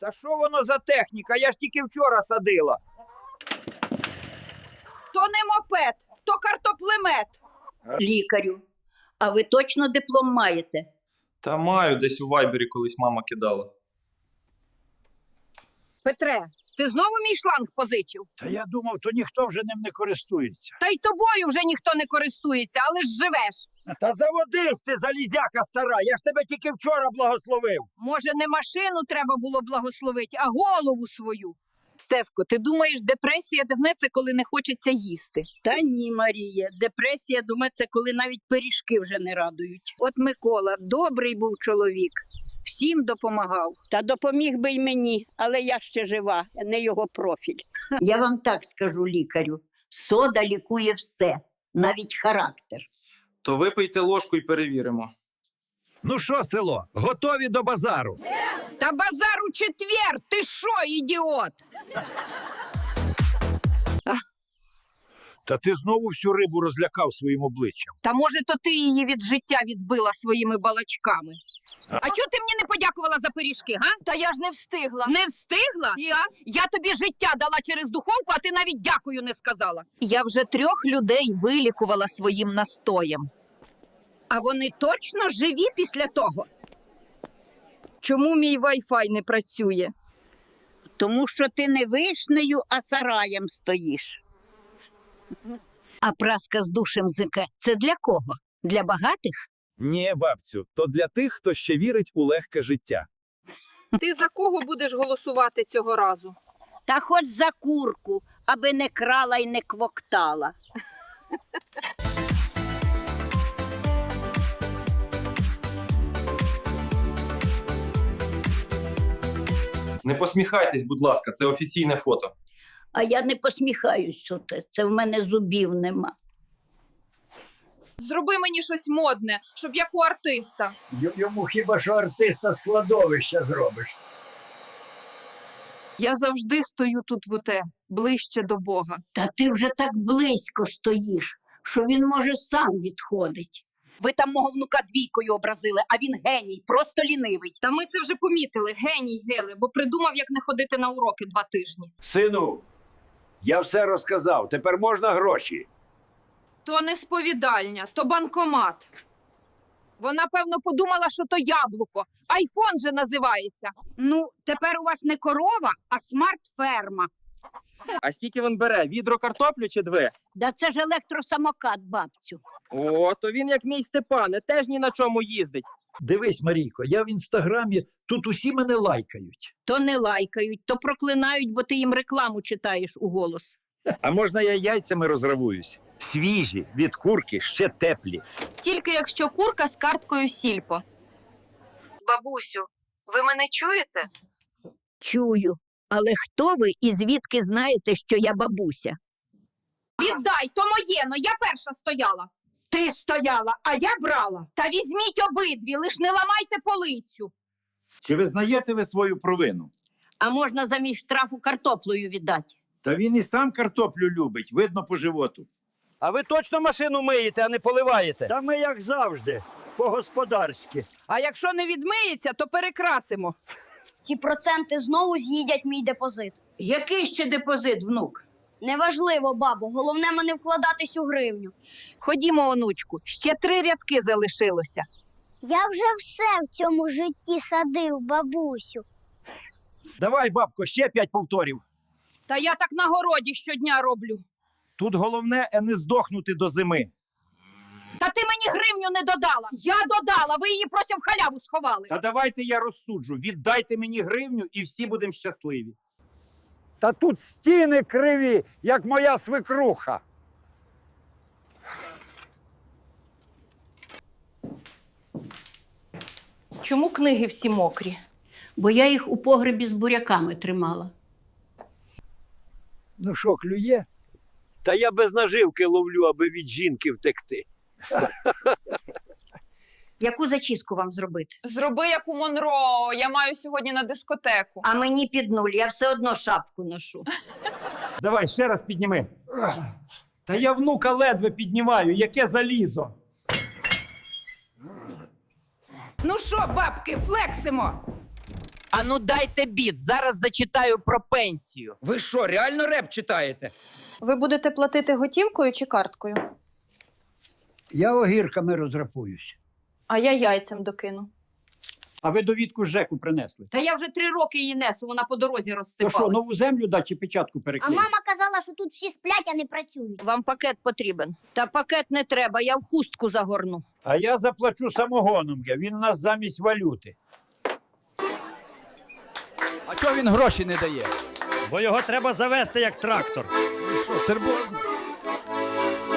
Та що воно за техніка? Я ж тільки вчора садила. То не мопед, то картоплемет. Лікарю. А ви точно диплом маєте? Та маю, десь у вайбері колись мама кидала. Петре, ти знову мій шланг позичив? Та я думав, то ніхто вже ним не користується. Та й тобою вже ніхто не користується, але ж живеш. Та заводись ти, залізяка стара, я ж тебе тільки вчора благословив. Може, не машину треба було благословити, а голову свою. Стевко, ти думаєш, депресія це коли не хочеться їсти? Та ні, Марія. Депресія, це коли навіть пиріжки вже не радують. От Микола, добрий був чоловік, всім допомагав. Та допоміг би й мені, але я ще жива, не його профіль. Я вам так скажу, лікарю. Сода лікує все, навіть характер. То випийте ложку і перевіримо. Ну що, село, готові до базару? Та базар у четвер! Ти що, ідіот? Та ти знову всю рибу розлякав своїм обличчям. Та може, то ти її від життя відбила своїми балачками. А чого ти мені не подякувала за пиріжки, га? Та я ж не встигла. Не встигла? Я? Я тобі життя дала через духовку, а ти навіть дякую не сказала. Я вже трьох людей вилікувала своїм настоєм. А вони точно живі після того? Чому мій вайфай не працює? Тому що ти не вишнею, а сараєм стоїш. А праска з душем зике це для кого? Для багатих? Ні, бабцю, то для тих, хто ще вірить у легке життя. Ти за кого будеш голосувати цього разу? Та хоч за курку, аби не крала й не квоктала. Не посміхайтесь, будь ласка, це офіційне фото. А я не посміхаюсь, оте. це в мене зубів нема. Зроби мені щось модне, щоб як у артиста. Йому хіба що артиста складовища зробиш. Я завжди стою тут в уте, ближче до Бога. Та ти вже так близько стоїш, що він може сам відходить. Ви там мого внука двійкою образили, а він геній, просто лінивий. Та ми це вже помітили, геній Гели, бо придумав, як не ходити на уроки два тижні. Сину, я все розказав. Тепер можна гроші. То не сповідальня, то банкомат. Вона, певно, подумала, що то яблуко. Айфон же називається. Ну, тепер у вас не корова, а смарт-ферма. А скільки він бере? Відро картоплю чи дві? Да це ж електросамокат, бабцю. О, то він як мій Степане, теж ні на чому їздить. Дивись, Марійко, я в інстаграмі, тут усі мене лайкають. То не лайкають, то проклинають, бо ти їм рекламу читаєш у голос. А можна я яйцями розравуюсь? Свіжі, від курки, ще теплі. Тільки якщо курка з карткою сільпо. Бабусю, ви мене чуєте? Чую. Але хто ви і звідки знаєте, що я бабуся? Віддай, то моє, но я перша стояла. Ти стояла, а я брала. Та візьміть обидві, лиш не ламайте полицю. Чи визнаєте ви свою провину? А можна замість штрафу картоплею віддати. Та він і сам картоплю любить, видно по животу. А ви точно машину миєте, а не поливаєте? Та ми як завжди, по-господарськи. А якщо не відмиється, то перекрасимо. Ці проценти знову з'їдять мій депозит. Який ще депозит, внук? Неважливо, бабо, головне мене вкладатись у гривню. Ходімо, онучку, ще три рядки залишилося. Я вже все в цьому житті садив, бабусю. Давай, бабко, ще п'ять повторів. Та я так на городі щодня роблю. Тут головне е, не здохнути до зими. Та ти мені гривню не додала. Я додала, ви її просто в халяву сховали. Та давайте я розсуджу. Віддайте мені гривню і всі будемо щасливі. Та тут стіни криві, як моя свекруха. Чому книги всі мокрі? Бо я їх у погребі з буряками тримала. Ну що, клює? Та я без наживки ловлю, аби від жінки втекти. Яку зачіску вам зробити? Зроби як у Монро. Я маю сьогодні на дискотеку. А мені під нуль, я все одно шапку ношу. Давай ще раз підніми. Та я внука ледве піднімаю, яке залізо. Ну що, бабки, флексимо? Ану дайте біт, зараз зачитаю про пенсію. Ви що, реально реп читаєте? Ви будете платити готівкою чи карткою? Я огірками розрахуюсь. А я яйцем докину. А ви довідку з ЖЕКу принесли. Та я вже три роки її несу, вона по дорозі То що, нову землю дати чи печатку А переклеїти? мама казала, що тут всі сплять, а не працюють. Вам пакет потрібен. Та пакет не треба, я в хустку загорну. А я заплачу самогоном, він у нас замість валюти. А чого він гроші не дає? Бо його треба завести як трактор. Ви що, серйозно?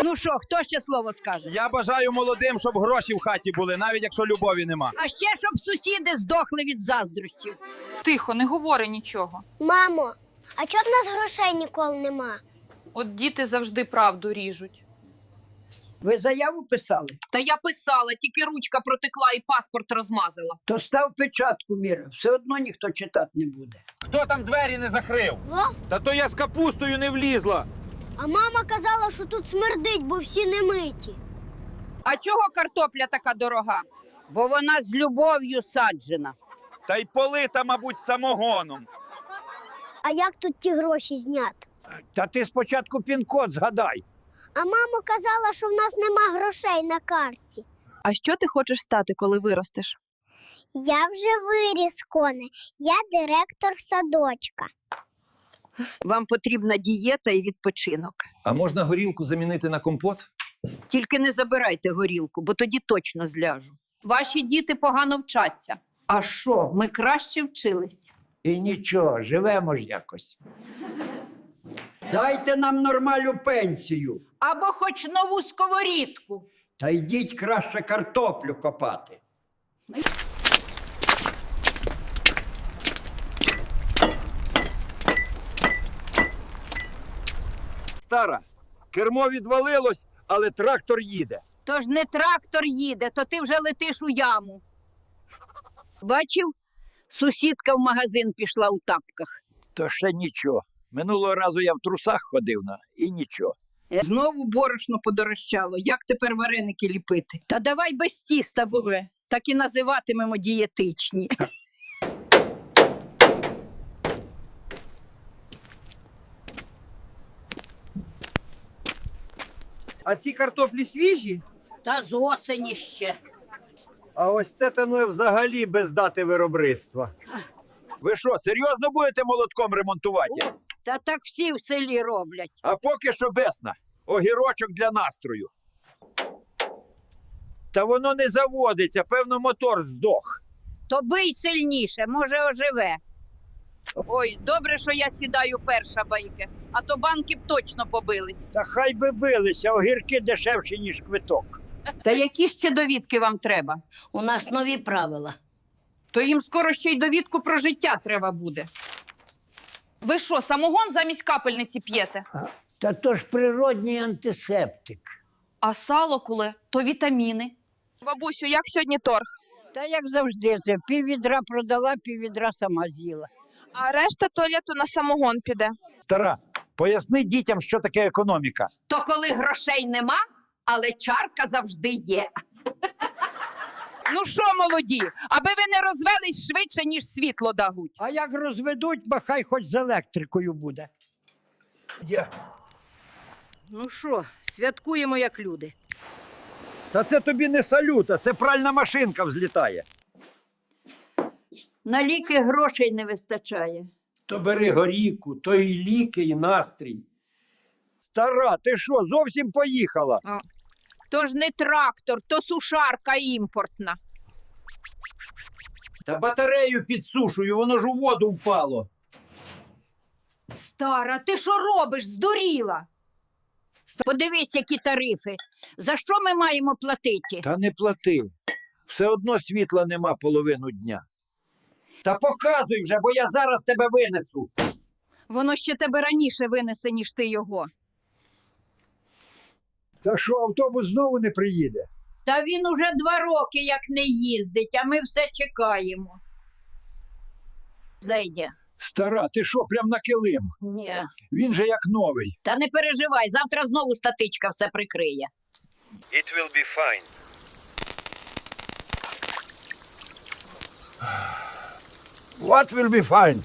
Ну що, хто ще слово скаже? Я бажаю молодим, щоб гроші в хаті були, навіть якщо любові нема. А ще щоб сусіди здохли від заздрощів. Тихо, не говори нічого. Мамо, а чого в нас грошей ніколи нема? От діти завжди правду ріжуть. Ви заяву писали? Та я писала, тільки ручка протекла і паспорт розмазала. То став печатку, Міра. Все одно ніхто читати не буде. Хто там двері не закрив? Во? Та то я з капустою не влізла. А мама казала, що тут смердить, бо всі не миті. А чого картопля така дорога? Бо вона з любов'ю саджена. Та й полита, мабуть, самогоном. А як тут ті гроші зняти? Та ти спочатку пін-код згадай. А мама казала, що в нас нема грошей на карті. А що ти хочеш стати, коли виростеш? Я вже виріс, коне. Я директор садочка. Вам потрібна дієта і відпочинок. А можна горілку замінити на компот? Тільки не забирайте горілку, бо тоді точно зляжу. Ваші діти погано вчаться. А що, ми краще вчились? І нічого, живемо ж якось. Дайте нам нормальну пенсію. Або хоч нову сковорідку. Та йдіть краще картоплю копати. Стара, кермо відвалилось, але трактор їде. Тож не трактор їде, то ти вже летиш у яму. Бачив? Сусідка в магазин пішла у тапках. То ще нічого. Минулого разу я в трусах ходив на і нічого. Знову борошно подорожчало. Як тепер вареники ліпити? Та давай без тіста, буре. Так і називатимемо дієтичні. А ці картоплі свіжі? Та з осені ще. А ось це то ну взагалі без дати виробництва. Ви що, серйозно будете молотком ремонтувати? Та так всі в селі роблять. А поки що бесна. Огірочок для настрою. Та воно не заводиться, певно, мотор здох. То бий сильніше, може оживе. Ой, добре, що я сідаю перша байки, а то банки б точно побились. Та хай би билися, огірки дешевші, ніж квиток. Та які ще довідки вам треба? У нас нові правила. То їм скоро ще й довідку про життя треба буде. Ви що, самогон замість капельниці п'єте? Та то ж природній антисептик. А сало, куле, то вітаміни. Бабусю, як сьогодні торг? Та як завжди, це пів відра продала, пів відра сама з'їла. А решта туалету на самогон піде. Стара, поясни дітям, що таке економіка. То коли грошей нема, але чарка завжди є. Ну що, молоді, аби ви не розвелись швидше, ніж світло дагуть. А як розведуть, ба хай хоч з електрикою буде. Я... Ну що, святкуємо як люди. Та це тобі не салют, а це пральна машинка взлітає. На ліки грошей не вистачає. То бери горіку, то і ліки, і настрій. Стара, ти що, зовсім поїхала? То ж не трактор, то сушарка імпортна. Та батарею підсушую, воно ж у воду впало. Стара, ти що робиш? Здуріла. Подивись, які тарифи. За що ми маємо платити? Та не плати. Все одно світла нема половину дня. Та показуй вже, бо я зараз тебе винесу. Воно ще тебе раніше винесе, ніж ти його. Та що, автобус знову не приїде? Та він уже два роки як не їздить, а ми все чекаємо. Зайде. Стара, ти що, прям на килим? Ні. Він же як новий. Та не переживай, завтра знову статичка все прикриє. It will be fine. What will be fine?